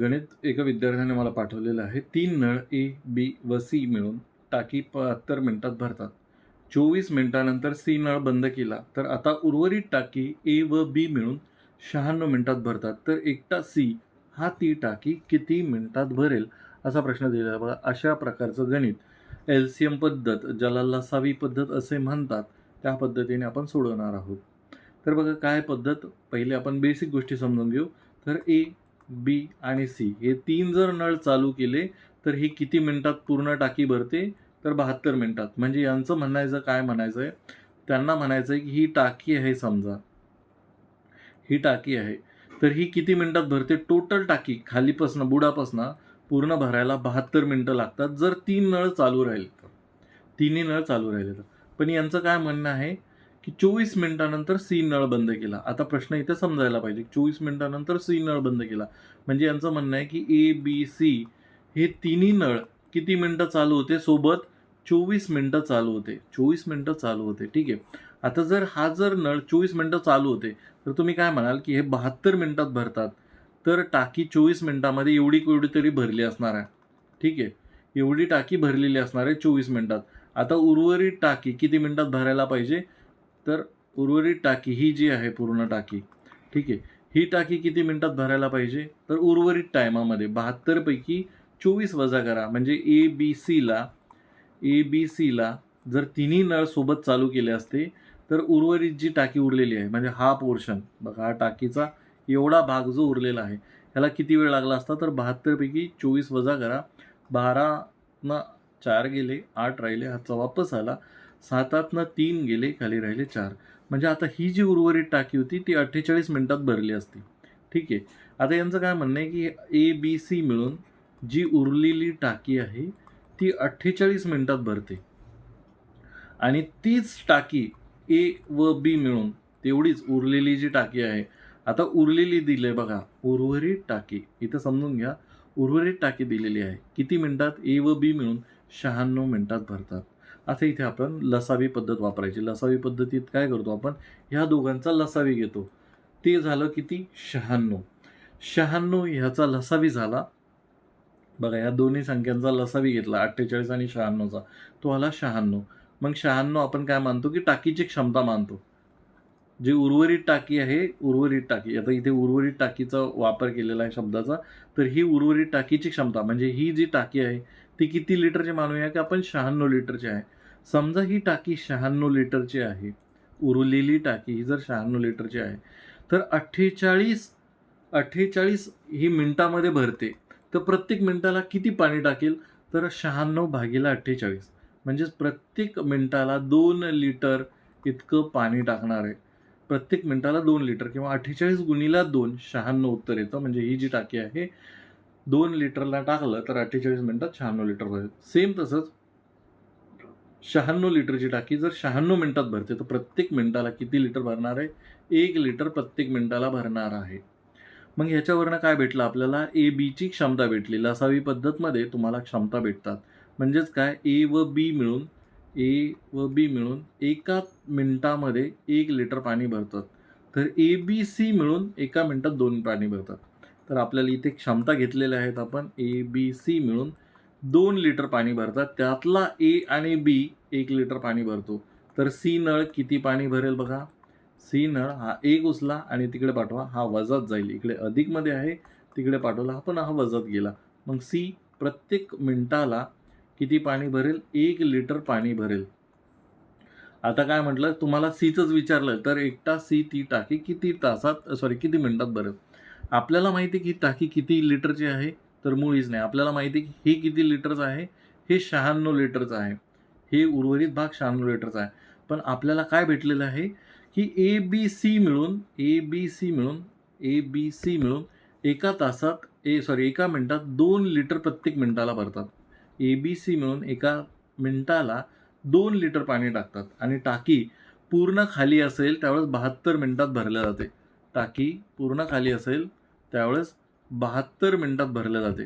गणित एका विद्यार्थ्याने मला पाठवलेलं आहे. तीन नळ ए बी व सी मिळून टाकी बहात्तर मिनिटात भरतात. चोवीस मिनिटानंतर सी नळ बंद केला तर आता उर्वरित टाकी ए व बी मिळून शहाण्णव मिनिटात भरतात. तर एकटा सी हा ती टाकी किती मिनिटात भरेल असा प्रश्न दिलेला बघा अशा प्रकारचं गणित एल सी एम पद्धत ज्याला लसावी पद्धत असे म्हणतात त्या पद्धतीने आपण सोडवणार आहोत. तर बघा काय पद्धत? पहिले आपण बेसिक गोष्टी समजून घेऊ. तर ए बी आणि सी. हे तीन जर नळ चालू केले तर ही किती मिनिटात पूर्ण टाकी भरते? तर बहात्तर मिनिटात. म्हणजे यांचं म्हणायचं काय म्हणायचं आहे त्यांना म्हणायचं आहे की ही टाकी आहे समजा. ही टाकी आहे. तर ही किती मिनिटात भरते? टोटल टाकी खालीपासनं बुडापासनं पूर्ण भरायला बहात्तर मिनटं लागतात. जर तीन नळ चालू राहिले तर तिन्ही नळ चालू राहिले तर पण यांचं काय म्हणणं आहे? की चोवीस मिनिटानंतर सी नळ बंद केला. आता प्रश्न इथे समजायला पाहिजे. चोवीस मिनिटानंतर सी नळ बंद केला. म्हणजे यांचं म्हणणं आहे की ए बी सी हे तिन्ही नळ किती मिनटं चालू होते? सोबत चोवीस मिनटं चालू होते. चोवीस मिनटं चालू होते. ठीक आहे. आता जर हा जर नळ चोवीस मिनटं चालू होते तर तुम्ही काय म्हणाल की हे बहात्तर मिनटात भरतात? तर टाकी चोवीस मिनटामध्ये एवढी केवढी तरी भरली असणार आहे. ठीक आहे. एवढी टाकी भरलेली असणार आहे चोवीस मिनटात. आता उर्वरित टाकी किती मिनटात भरायला पाहिजे? तर उर्वरित टाकी ही जी आहे पूर्ण टाकी ठीक आहे ही टाकी किती मिनटात भरायला पाहिजे? तर उर्वरित टायमामध्ये बहात्तरपैकी चोवीस वजा करा. म्हणजे ए बी सीला ए बी सीला जर तिन्ही नळ सोबत चालू केले असते तर उर्वरित जी टाकी उरलेली आहे म्हणजे हा पोर्शन बघा हा टाकीचा एवढा भाग जो उरलेला आहे ह्याला किती वेळ लागला असता? तर बहात्तरपैकी चोवीस वजा करा. बारा ना चार गेले आठ राहिले हातचा वापस आला सातातनं तीन गेले खाली राहिले चार. म्हणजे आता ही जी उर्वरित टाकी होती ती अठ्ठेचाळीस मिनटात भरली असती. ठीक आहे. आता यांचं काय म्हणणं आहे की ए बी सी मिळून जी उरलेली टाकी आहे ती अठ्ठेचाळीस मिनटात भरते. आणि तीच टाकी ए व बी मिळून तेवढीच उरलेली जी टाकी आहे आता उरलेली दिले बघा उर्वरित टाकी. इथं समजून घ्या उर्वरित टाकी दिलेली आहे. किती मिनटात? ए व बी मिळून शहाण्णव मिनटात भरतात. आता इथे आपण लसावी पद्धत वापरायची. लसावी पद्धतीत काय करतो आपण? ह्या दोघांचा लसावी घेतो. ते झालं किती? शहाण्णव. शहाण्णव ह्याचा लसावी झाला. बघा या दोन्ही संख्यांचा लसावी घेतला. अठ्ठेचाळीस आणि शहाण्णवचा. तो आला शहाण्णव. मग शहाण्णव आपण काय मानतो की टाकीची क्षमता मानतो. जी उर्वरित टाकी आहे उर्वरित टाकी. आता इथे उर्वरित टाकीचा वापर केलेला आहे शब्दाचा. तर ही उर्वरित टाकीची क्षमता म्हणजे ही जी टाकी आहे ती किती लिटरची मानूया की आपण शहाण्णव लिटरची आहे. समजा ही टाकी शहाण्णव लिटरची आहे उरलेली टाकी ही जर शहाण्णव लिटरची आहे तर अठ्ठेचाळीस अठ्ठेचाळीस ही मिनटामध्ये भरते. तर प्रत्येक मिनटाला किती पाणी टाकेल? तर शहाण्णव भागीला अठ्ठेचाळीस. म्हणजेच प्रत्येक मिनटाला दोन लिटर इतकं पाणी टाकणार आहे. प्रत्येक मिनटाला दोन लिटर किंवा अठ्ठेचाळीस गुणीला दोन शहाण्णव उत्तर येतं. म्हणजे ही जी टाकी आहे दोन लिटरला टाकलं तर अठ्ठेचाळीस मिनटात शहाण्णव लिटर भरेल. सेम तसंच शहाण्णव लिटरची टाकी जर शहाण्णव मिनिटात भरते तर प्रत्येक मिनिटाला किती लिटर भरणार आहे? एक लिटर प्रत्येक मिनिटाला भरणार आहे. मग ह्याच्यावरनं काय भेटलं आपल्याला? ए बीची क्षमता भेटली. लसावी पद्धतमध्ये तुम्हाला क्षमता भेटतात. म्हणजेच काय? ए व बी मिळून ए व बी मिळून एका मिनटामध्ये एक लिटर पाणी भरतात. तर ए बी सी मिळून एका मिनटात दोन पाणी भरतात. तर आपल्याला इथे क्षमता घेतलेल्या आहेत आपण. ए बी सी मिळून दोन लिटर पाणी भरतात. त्यातला ए आणि बी एक लिटर पाणी भरतो. तर सी नळ किती पाणी भरेल बघा? सी नळ हा एक उचला आणि तिकडे पाठवा. हा वजात जाईल. इकडे अधिकमध्ये आहे तिकडे पाठवला. हा पण हा वजात गेला. मग सी प्रत्येक मिनटाला किती पाणी भरेल? एक लिटर पाणी भरेल. आता काय म्हटलं? तुम्हाला सीचंच विचारलं. तर एकटा सी ती टाकी किती तासात सॉरी किती मिनटात भरेल? आपल्याला माहिती आहे की टाकी किती लिटरची आहे? तर मुळीच नाही. आपल्याला माहिती आहे की हे किती लिटरचं आहे? हे शहाण्णव लिटरचं आहे. हे उर्वरित भाग शहाण्णव लिटरचा आहे. पण आपल्याला काय भेटलेलं आहे? की ए बी सी मिळून ए बी सी मिळून ए बी सी मिळून एका तासात ए सॉरी एका मिनटात दोन लिटर प्रत्येक मिनटाला भरतात. ए बी सी मिळून एका मिनटाला दोन लिटर पाणी टाकतात. आणि टाकी पूर्ण खाली असेल त्यावेळेस बहात्तर मिनटात भरल्या जाते. टाकी पूर्ण खाली असेल त्यावेळेस बहात्तर मिनटात भरल्या जाते.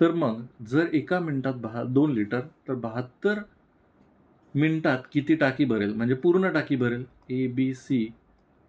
तर मग जर एका मिनटात बहा दोन लिटर तर बहात्तर मिनटात किती टाकी भरेल? म्हणजे पूर्ण टाकी भरेल? ए बी सी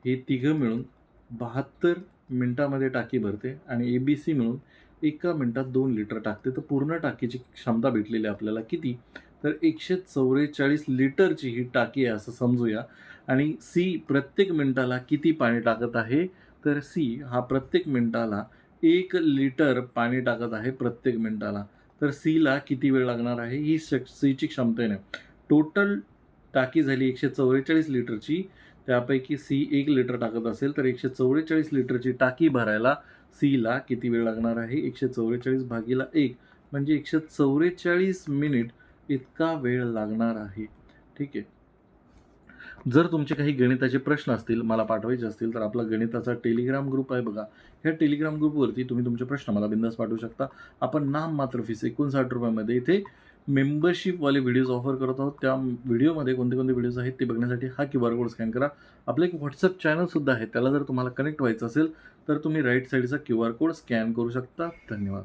हे तिघं मिळून बहात्तर मिनटामध्ये टाकी भरते आणि ए बी सी मिळून एका मिनटात दोन लिटर टाकते. तर पूर्ण टाकीची क्षमता भेटलेली आहे आपल्याला किती? तर एकशे चौवेचाळीस लिटरची ही टाकी आहे असं समजूया. आणि सी प्रत्येक मिनटाला किती पाणी टाकत आहे? तर सी हा प्रत्येक मिनटाला एक लिटर पाणी टाकत आहे प्रत्येक मिनिटाला. तर सीला किती वेळ लागणार आहे? ही सीची क्षमतेने टोटल टाकी झाली एकशे चौवेचाळीस लिटरची. त्यापैकी सी एक लिटर टाकत असेल तर एकशे चौवेचाळीस लिटरची टाकी भरायला सीला किती वेळ लागणार आहे? एकशे चौवेचाळीस भागीला एक. म्हणजे एकशे चौवेचाळीस मिनिट इतका वेळ लागणार आहे. ठीक आहे? जर तुमचे काही गणिताचे प्रश्न असतील मला पाठवायचे असतील तर आपला गणिताचा टेलिग्राम ग्रुप आहे बघा. ह्या टेलिग्राम ग्रुपवरती तुम्ही तुमचे प्रश्न मला बिंदास पाठवू शकता. आपण नाम मात्र फीस एकोणसाठ रुपयामध्ये इथे मेंबरशिपवाले व्हिडिओज ऑफर करत आहोत. त्या व्हिडिओमध्ये कोणते कोणते व्हिडिओज आहेत ते बघण्यासाठी हा क्यू आर कोड स्कॅन करा. आपलं एक व्हॉट्सअप चॅनलसुद्धा आहे. त्याला जर तुम्हाला कनेक्ट व्हायचं असेल तर तुम्ही राईट साईडचा क्यू आर कोड स्कॅन करू शकता. धन्यवाद.